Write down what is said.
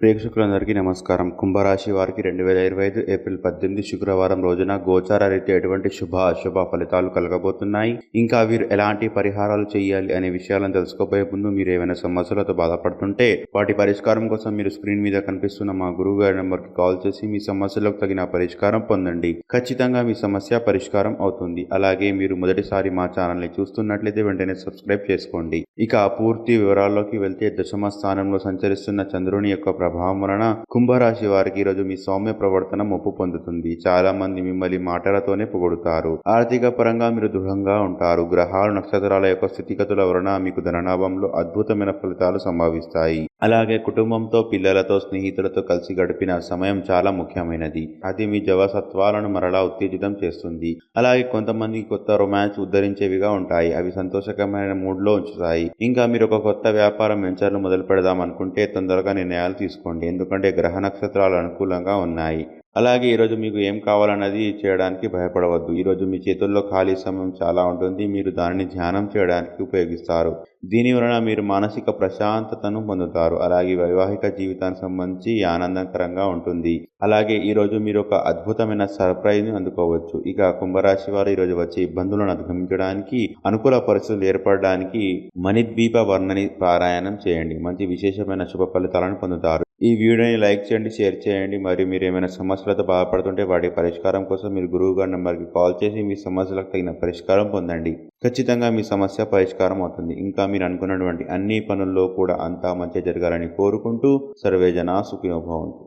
ప్రేక్షకులందరికీ నమస్కారం. కుంభరాశి వారికి రెండు వేల ఇరవై ఐదు ఏప్రిల్ పద్దెనిమిది శుక్రవారం రోజున గోచార రీత్యా ఎటువంటి శుభ అశుభ ఫలితాలు కలగబోతున్నాయి? ఇంకా వీరు ఎలాంటి పరిహారాలు చేయాలి అనే విషయాలను తెలుసుకోబోయే ముందు మీరు ఏమైనా సమస్యలతో బాధపడుతుంటే వాటి పరిష్కారం కోసం మీరు స్క్రీన్ మీద కనిపిస్తున్న మా గురువు గారి నెంబర్కి కాల్ చేసి మీ సమస్యలకు తగిన పరిష్కారం పొందండి. ఖచ్చితంగా మీ సమస్య పరిష్కారం అవుతుంది. అలాగే మీరు మొదటిసారి మా ఛానల్ని చూస్తున్నట్లయితే వెంటనే సబ్స్క్రైబ్ చేసుకోండి. ఇక పూర్తి వివరాల్లోకి వెళ్తే దశమ స్థానంలో సంచరిస్తున్న చంద్రుని యొక్క ప్రభావం వలన కుంభరాశి వారికి ఈరోజు మీ సౌమ్య ప్రవర్తన మొప్పు పొందుతుంది. చాలా మంది మిమ్మల్ని మాటలతోనే పొగుడుతారు. ఆర్థిక పరంగా మీరు దృఢంగా ఉంటారు. గ్రహాలు నక్షత్రాల యొక్క స్థితిగతుల వలన మీకు ధనలాభంలో అద్భుతమైన ఫలితాలు సంభవిస్తాయి. అలాగే కుటుంబంతో పిల్లలతో స్నేహితులతో కలిసి గడిపిన సమయం చాలా ముఖ్యమైనది. అది మీ జవసత్వాలను మరలా ఉత్తేజితం చేస్తుంది. అలాగే కొంతమంది కొత్త రొమాన్స్ ఉద్ధరించేవిగా ఉంటాయి. అవి సంతోషకరమైన మూడ్లో ఉంచుతాయి. ఇంకా మీరు ఒక కొత్త వ్యాపారం వెంచర్లు మొదలు పెడదాం అనుకుంటే తొందరగా నిర్ణయాలు తీసుకోండి. ఎందుకంటే గ్రహ నక్షత్రాలు అనుకూలంగా ఉన్నాయి. అలాగే ఈరోజు మీకు ఏం కావాలన్నది చేయడానికి భయపడవద్దు. ఈరోజు మీ చేతుల్లో ఖాళీ సమయం చాలా ఉంటుంది. మీరు దానిని ధ్యానం చేయడానికి ఉపయోగిస్తారు. దీని వలన మీరు మానసిక ప్రశాంతతను పొందుతారు. అలాగే వైవాహిక జీవితానికి సంబంధించి ఆనందకరంగా ఉంటుంది. అలాగే ఈరోజు మీరు ఒక అద్భుతమైన సర్ప్రైజ్ని అందుకోవచ్చు. ఇక కుంభరాశి వారు ఈరోజు వచ్చే ఇబ్బందులను అధిగమించడానికి అనుకూల పరిస్థితులు ఏర్పడడానికి మణిద్వీప వర్ణని పారాయణం చేయండి. మంచి విశేషమైన శుభ ఫలితాలను పొందుతారు. ఈ వీడియోని లైక్ చేయండి షేర్ చేయండి. మరియు మీరు ఏమైనా సమస్యలతో బాధపడుతుంటే వాటి పరిష్కారం కోసం మీరు గురువు గారి నెంబర్కి కాల్ చేసి మీ సమస్యలకు తగిన పరిష్కారం పొందండి. ఖచ్చితంగా మీ సమస్య పరిష్కారం అవుతుంది. ఇంకా మీరు అనుకున్నటువంటి అన్ని పనుల్లో కూడా అంతా మంచి జరగాలని కోరుకుంటూ సర్వేజన సుఖినోభవంతు